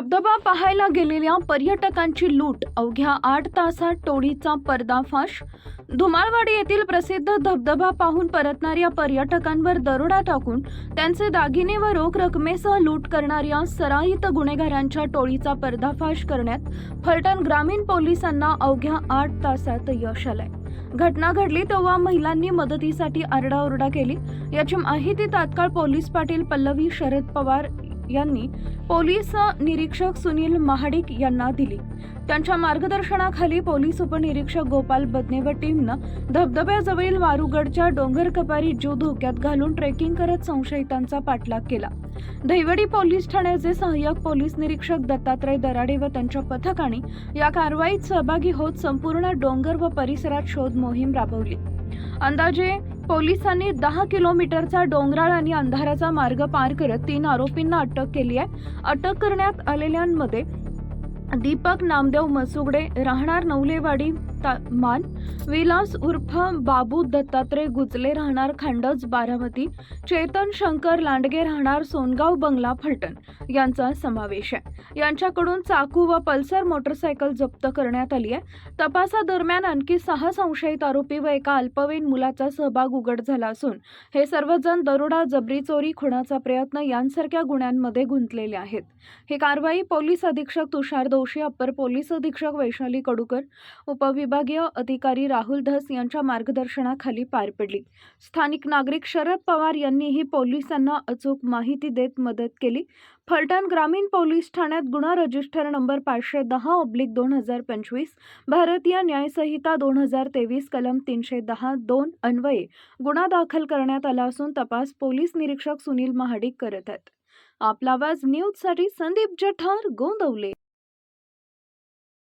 धबधबा पाहायला गेलेल्या पर्यटकांची लूट अवघ्या आठ तासात टोळीचा पर्दाफाश. धुमाळवाडी येथील प्रसिद्ध धबधबा पाहून परतणाऱ्या पर्यटकांवर दरोडा टाकून त्यांचे दागिने व रोख रकमेसह लूट करणाऱ्या सराईत गुन्हेगारांच्या टोळीचा पर्दाफाश करण्यात फलटण ग्रामीण पोलिसांना अवघ्या आठ तासात यश आलंय. घटना घडली तेव्हा महिलांनी मदतीसाठी आरडाओरडा केली. याची माहिती तात्काळ पोलीस पाटील पल्लवी शरद पवार यांनी पोलीस निरीक्षक सुनील महाडिक यांना दिली. त्यांच्या मार्गदर्शनाखाली पोलीस उपनिरीक्षक गोपाल बदने व टीमनं धबधब्याजवळील वारुगडच्या डोंगर कपारी जीव धोक्यात घालून ट्रेकिंग करत संशयितांचा पाठलाग केला. दहिवडी पोलीस ठाण्याचे सहाय्यक पोलीस निरीक्षक दत्तात्रय दराडे व त्यांच्या पथकाने या कारवाईत सहभागी होत संपूर्ण डोंगर व परिसरात शोध मोहीम राबवली. अंदाजे पोलिसांनी दहा किलोमीटरचा डोंगराळ आणि अंधाराचा मार्ग पार करत तीन आरोपींना अटक केली आहे. अटक करण्यात आलेल्यांमध्ये दीपक नामदेव मसुगडे राहणार नवलेवाडी मान विलास उर्फ बाबू दत्तात्रय गुजले राहणार खांडज बारामती चेतन शंकर लांडगे राहणार सोनगाव बंगला फलटण यांचा समावेश आहे. यांच्याकडून चाकू व पल्सर मोटरसायकल जप्त करण्यात आली आहे. तपासादरम्यान आणखी सहा संशयित आरोपी व एका अल्पवयीन मुलाचा सहभाग उघड झाला असून हे सर्वजण दरोडा जबरी चोरी खुणाचा प्रयत्न यांसारख्या गुन्ह्यांमध्ये गुंतलेले आहेत. ही कारवाई पोलीस अधीक्षक तुषार दोषी अप्पर पोलीस अधीक्षक वैशाली कडूकर विभागीय अधिकारी राहुल धस यांच्या मार्गदर्शनाखाली पार पडली. स्थानिक नागरिक शरद पवार यांनीही पोलिसांना अचूक माहिती देत मदत केली. फलटण ग्रामीण पोलीस ठाण्यात गुन्हा रजिस्टर नंबर पाचशे दहा ऑब्लिक दोन हजार पंचवीस भारतीय न्यायसंहिता दोन हजार तेवीस कलम तीनशे दहा दोन अन्वये गुन्हा दाखल करण्यात आला असून तपास पोलीस निरीक्षक सुनील महाडिक करत आहेत. आपला आवाज न्यूजसाठी संदीप जठार गोंदवले.